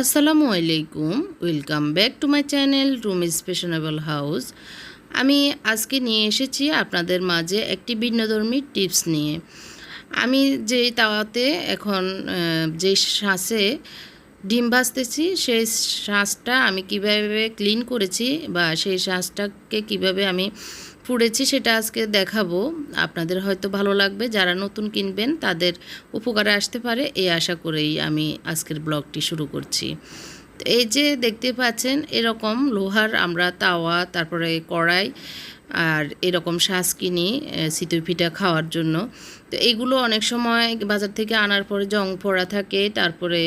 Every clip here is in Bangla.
আসসালামু আলাইকুম, welcome back to my channel room fashionable house. আমি আজকে নিয়ে এসেছি আপনাদের মাঝে একটি ভিন্নধর্মী টিপস নিয়ে। আমি যে তাওয়াতে এখন যে শ্বাসে ডিম ভাজতেছি, সেই শ্বাসটা আমি কীভাবে ক্লিন করেছি বা সেই শ্বাসটাকে কীভাবে আমি পুড়েছি, সেটা আজকে দেখাবো। আপনাদের হয়তো ভালো লাগবে, যারা নতুন কিনবেন, তাদের উপকারে আসতে পারে এই আশা করেই আমি আজকের ব্লগটি শুরু করছি। এই যে দেখতে পাচ্ছেন, এরকম লোহার আমরা তাওয়া, তারপরে কড়াই আর এরকম শ্বাস কিনি সিতুই পিঠা খাওয়ার জন্য। তো এগুলো অনেক সময় বাজার থেকে আনার পরে জং পড়া থাকে, তারপরে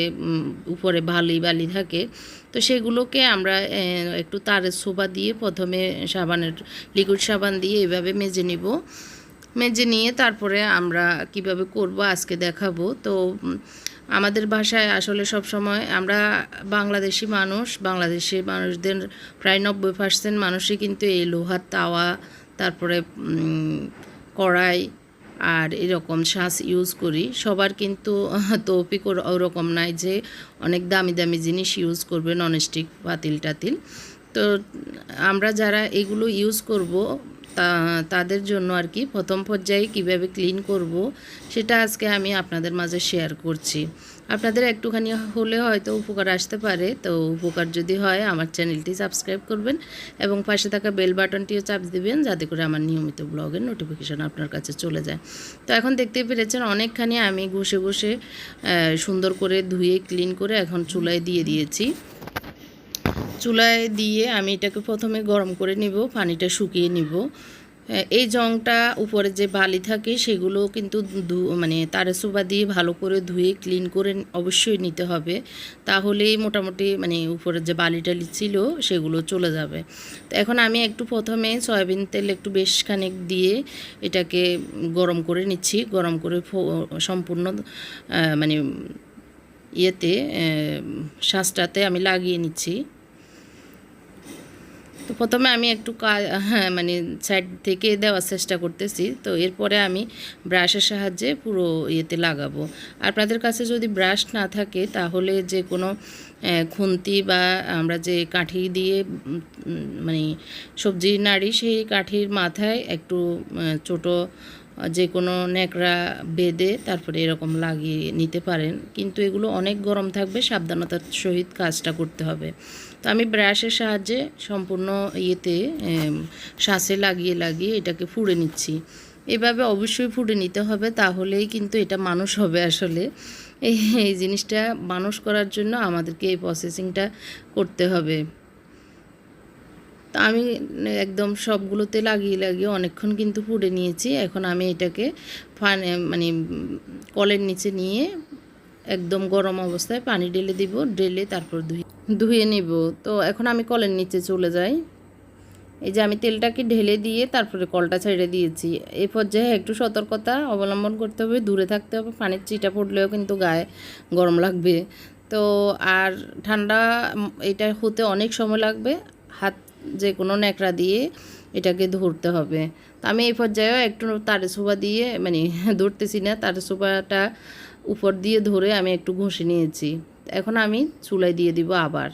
উপরে বালি বালি থাকে। তো সেগুলোকে আমরা একটু তারের সোবা দিয়ে প্রথমে সাবানের লিকুইড সাবান দিয়ে এভাবে মেজে নিব। মেজে নিয়ে তারপরে আমরা কীভাবে করব আজকে দেখাবো। তো আমাদের ভাষায় আসলে সব সময় আমরা বাংলাদেশি মানুষ, বাংলাদেশি মানুষদের প্রায় নব্বই পার্সেন্ট মানুষই কিন্তু এই লোহার তাওয়া, তারপরে কড়াই আর এরকম শ্বাস ইউজ করি। সবার কিন্তু তৌফিক ওর- ওরকম নাই যে অনেক দামি দামি জিনিস ইউজ করবে ননস্টিক পাতিল টাতিল তো আমরা যারা এগুলো ইউজ করব তাদের জন্য আর কি প্রথম পর্যায়ে কীভাবে ক্লিন করব, সেটা আজকে আমি আপনাদের মাঝে শেয়ার করছি। আপনাদের একটুখানি হলে হয়তো উপকার আসতে পারে, তো উপকার যদি হয় আমার চ্যানেলটি সাবস্ক্রাইব করবেন এবং পাশে থাকা বেল বাটনটিও চাপ দিবেন, যাতে করে আমার নিয়মিত ব্লগের নোটিফিকেশান আপনার কাছে চলে যায়। তো এখন দেখতেই পেরেছেন, অনেকখানি আমি ঘষে ঘষে সুন্দর করে ধুয়ে ক্লিন করে এখন চুলায় দিয়ে দিয়েছি। চুলায় দিয়ে আমি এটাকে প্রথমে গরম করে নিব, পানিটা শুকিয়ে নিব। এই জংটা উপরে যে বালি থাকে সেগুলো কিন্তু মানে তারে সোবা দিয়ে ভালো করে ধুয়ে ক্লিন করে অবশ্যই নিতে হবে। তাহলেই মোটামুটি মানে উপরে যে বালি টালি ছিল সেগুলো চলে যাবে। তো এখন আমি একটু প্রথমে সয়াবিন তেল একটু বেশ খানিক দিয়ে এটাকে গরম করে নিচ্ছি। গরম করে সম্পূর্ণ মানে ইয়েতে শ্বাসটাতে আমি লাগিয়ে নিচ্ছি। তো প্রথমে আমি একটু হ্যাঁ মানে সাইড থেকে দেওয়ার চেষ্টা করতেছি। তো এরপরে আমি ব্রাশের সাহায্যে পুরো ইয়েতে লাগাবো। আর আপনাদের কাছে যদি ব্রাশ না থাকে, তাহলে যে কোনো খুন্তি বা আমরা যে কাঠি দিয়ে মানে সবজি, নাড়ি, সেই কাঠির মাথায় একটু ছোটো যে কোনো ন্যাকড়া বেঁধে তারপরে এরকম লাগিয়ে নিতে পারেন। কিন্তু এগুলো অনেক গরম থাকবে, সাবধানতার সহিত কাজটা করতে হবে। তো আমি ব্রাশের সাহায্যে সম্পূর্ণ ইয়েতে শ্বাসে লাগিয়ে লাগিয়ে এটাকে ফুড়ে নিচ্ছি। এভাবে অবশ্যই ফুটে নিতে হবে, তাহলেই কিন্তু এটা মানুষ হবে আসলে। এই এই জিনিসটা মানুষ করার জন্য আমাদেরকে এই প্রসেসিংটা করতে হবে। তা আমি একদম সবগুলোতে লাগিয়ে লাগিয়ে অনেকক্ষণ কিন্তু পুড়ে নিয়েছি। এখন আমি এটাকে ফান মানে কলের নিচে নিয়ে একদম গরম অবস্থায় পানি ঢেলে দিব, ঢেলে তারপর ধুয়ে ধুয়ে নিব। তো এখন আমি কলের নিচে চলে যাই। এই যে আমি তেলটাকে ঢেলে দিয়ে তারপরে কলটা ছেড়ে দিয়েছি। এই পর্যায়ে একটু সতর্কতা অবলম্বন করতে হবে, দূরে থাকতে হবে। পানির চিটা পড়লেও কিন্তু গায়ে গরম লাগবে। তো আর ঠান্ডা এটা হতে অনেক সময় লাগবে। হাত যে কোনো ন্যাকড়া দিয়ে এটাকে ধরতে হবে। তো আমি এই পর্যায়েও একটু তারে সোবা দিয়ে মানে ধরতেছি না, তারে সোবাটা উপর দিয়ে ধরে আমি একটু ঘষে নিয়েছি। এখন আমি চুলাই দিয়ে দিব আবার।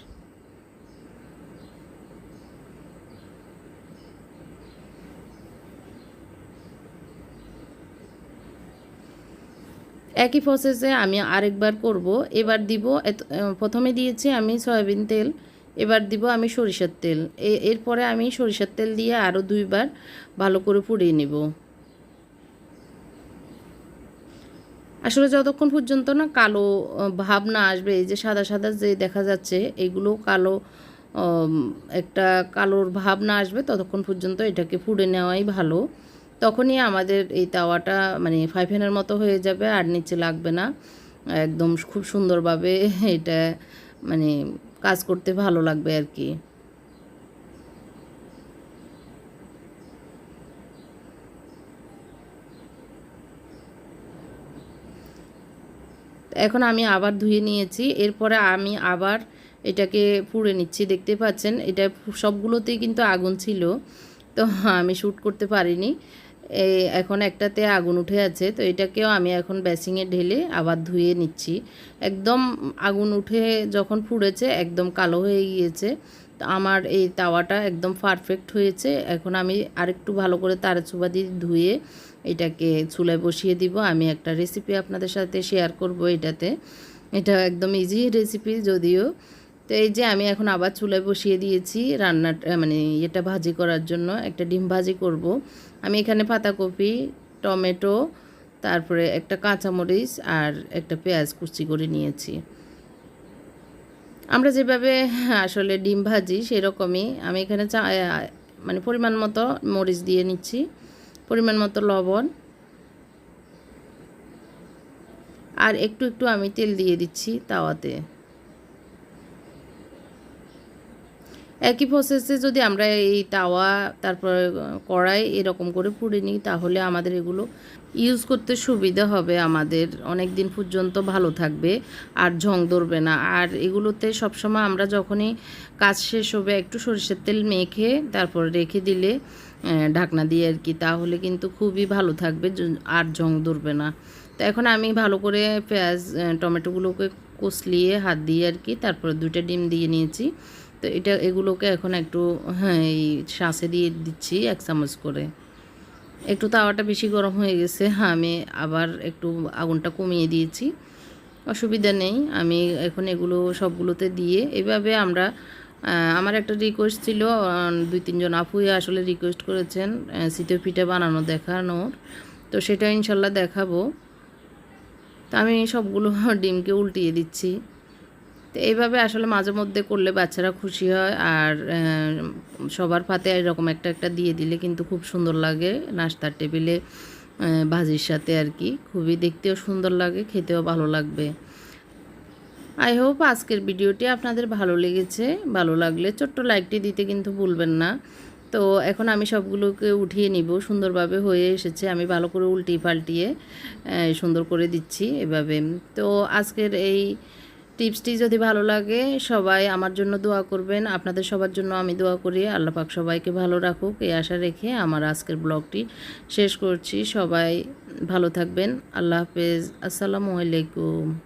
একই প্রসেসে আমি আরেকবার করব। এবার দিব প্রথমে দিয়েছি আমি সয়াবিন তেল। এবার দিব আমি সরিষার তেল। এরপরে আমি সরিষার তেল দিয়ে আরও দুইবার ভালো করে পুড়িয়ে নেব। আসলে যতক্ষণ পর্যন্ত না কালো ভাব না আসবে, এই যে সাদা সাদা যে দেখা যাচ্ছে, এগুলো কালো একটা কালোর ভাব না আসবে, ততক্ষণ পর্যন্ত এটাকে পুড়ে নেওয়াই ভালো। তখনই আমাদের এই তাওয়াটা মানে ফাইফেনের মতো হয়ে যাবে, আর নিচে লাগবে না। একদম খুব সুন্দরভাবে এটা মানে কাজ করতে ভালো লাগবে আর কি। এখন আমি আবার ধুয়ে নিয়েছি, এরপরে আমি আবার এটাকে পুড়ে নিচ্ছি, দেখতে পাচ্ছেন? এটা সবগুলোতেই কিন্তু আগুন ছিল, তো আমি শ্যুট করতে পারিনি। এই এখন একটাতে আগুন উঠে আছে, তো এটাকেও আমি এখন বেসিংয়ে ঢেলে আবার ধুয়ে নিচ্ছি। একদম আগুন উঠে যখন ফুড়েছে একদম কালো হয়ে গিয়েছে, তো আমার এই তাওয়াটা একদম পারফেক্ট হয়েছে। এখন আমি আরেকটু ভালো করে তারা চুবা দিয়ে ধুয়ে এটাকে চুলায় বসিয়ে দিব। আমি একটা রেসিপি আপনাদের সাথে শেয়ার করব এটাতে। এটা একদম ইজি রেসিপি যদিও। তো এই যে আমি এখন আবার চুলায় বসিয়ে দিয়েছি রান্নাটা মানে এটা ভাজি করার জন্য। একটা ডিম ভাজি করব। আমি এখানে পাতাকপি, টমেটো, তারপরে একটা কাঁচামরিচ আর একটা পেঁয়াজ কুচি করে নিয়েছি। আমরা যেভাবে আসলে ডিম ভাজি সেরকমই। আমি এখানে চা মানে পরিমাণ মতো মরিচ দিয়ে নিচ্ছি। পরিমাণ মতো লবণ। আর একটু একটু আমি তেল দিয়ে দিচ্ছি তাওয়াতে। একই প্রসেসে যদি আমরা এই তাওয়া, তারপর কড়াই এরকম করে পুড়ে নিই, তাহলে আমাদের এগুলো ইউজ করতে সুবিধা হবে আমাদের। অনেক দিন পর্যন্ত ভালো থাকবে, আর ঝং ধরবে না। আর এগুলোতে সবসময় আমরা যখনই কাজ শেষ হবে, একটু সরিষার তেল মেখে, তারপর রেখে দিলে ঢাকনা দিয়ে আর কি, তাহলে কিন্তু খুবই ভালো থাকবে আর ঝং ধরবে না। তো এখন আমি ভালো করে পেঁয়াজ টমেটোগুলোকে কষলিয়ে, হাত দিয়ে আর কি, তারপর দুইটা ডিম দিয়ে নিয়েছি। তো এটা এগুলোকে এখন একটু হ্যাঁ এই শাঁসে দিয়ে দিচ্ছি এক চামচ করে। একটু তাওয়াটা বেশি গরম হয়ে গেছে হ্যাঁ আমি আবার একটু আগুনটা কমিয়ে দিয়েছি। অসুবিধা নেই, আমি এখন এগুলো সবগুলোতে দিয়ে, এভাবে আমরা আমার একটা রিকোয়েস্ট ছিল দুই তিনজন আপুই আসলে রিকোয়েস্ট করেছেন শীতের পিঠা বানানো, দেখানোর। তো সেটা ইনশাল্লাহ দেখাবো। তো আমি সবগুলো ডিমকে উল্টিয়ে দিচ্ছি। তো এইভাবে আসলে মাঝে মধ্যে করলে বাচ্চারা খুশি হয়। আর সবার পাতে এরকম একটা একটা দিয়ে দিলে কিন্তু খুব সুন্দর লাগে নাস্তার টেবিলে ভাজির সাথে আর কি। খুবই দেখতেও সুন্দর লাগে, খেতেও ভালো লাগবে। আই হোপ আজকের ভিডিওটি আপনাদের ভালো লেগেছে। ভালো লাগলে ছোট্ট লাইকটি দিতে কিন্তু ভুলবেন না। তো এখন আমি সবগুলোকে উঠিয়ে নিব। সুন্দরভাবে হয়ে এসেছে। আমি ভালো করে উল্টিয়ে পাল্টিয়ে সুন্দর করে দিচ্ছি এভাবে। তো আজকের এই টিপসটি যদি ভালো লাগে, সবাই আমার জন্য দোয়া করবেন। আপনাদের সবার জন্য আমি দোয়া করি। আল্লাপাক সবাইকে ভালো রাখুক। এই আশা রেখে আমার আজকের ব্লগটি শেষ করছি। সবাই ভালো থাকবেন। আল্লাহ হাফেজ। আসসালামু আলাইকুম।